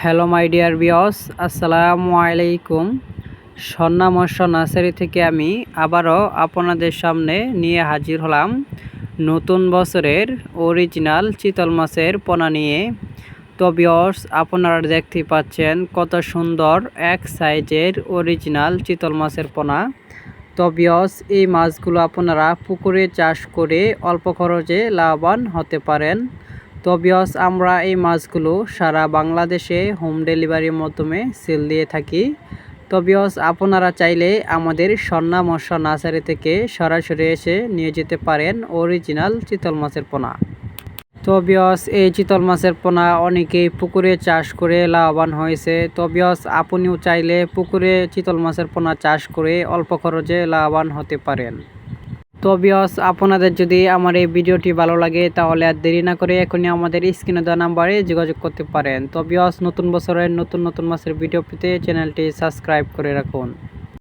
Hello, my dear বিয়স আসসালামু আলাইকুম। সন্না মৎস্য নার্সারি থেকে আমি আবারও আপনাদের সামনে নিয়ে হাজির হলাম নতুন বছরের অরিজিনাল চিতল মাছের পোনা নিয়ে। তো বিয়স আপনারা দেখতে পাচ্ছেন কত সুন্দর এক সাইজের অরিজিনাল চিতল মাছের পোনা। তো বিয়স এই মাছগুলো আপনারা পুকুরে চাষ করে অল্প খরচে লাভবান হতে পারেন। তো বিয়স, আমরা এই মাছগুলো সারা বাংলাদেশে হোম ডেলিভারির মাধ্যমে সেল দিয়ে থাকি। তো বিয়স, আপনারা চাইলে আমাদের স্বর্ণা মৎস্য নার্সারি থেকে সরাসরি এসে নিয়ে যেতে পারেন অরিজিনাল চিতল মাছের পোনা। তো বিয়স, এই চিতল মাছের পোনা অনেকেই পুকুরে চাষ করে লাভবান হয়েছে। তো বিয়স, আপনিও চাইলে পুকুরে চিতল মাছের পোনা চাষ করে অল্প খরচে লাভবান হতে পারেন। তো বিয়স আপনাদের যদি আমার এই ভিডিওটি ভালো লাগে, তাহলে আর দেরি না করে এখনই আমাদের স্ক্রিনে দেওয়া নাম্বারে যোগাযোগ করতে পারেন। তো বিয়স নতুন বছরের, নতুন নতুন মাসের ভিডিও পেতে চ্যানেলটি সাবস্ক্রাইব করে রাখুন।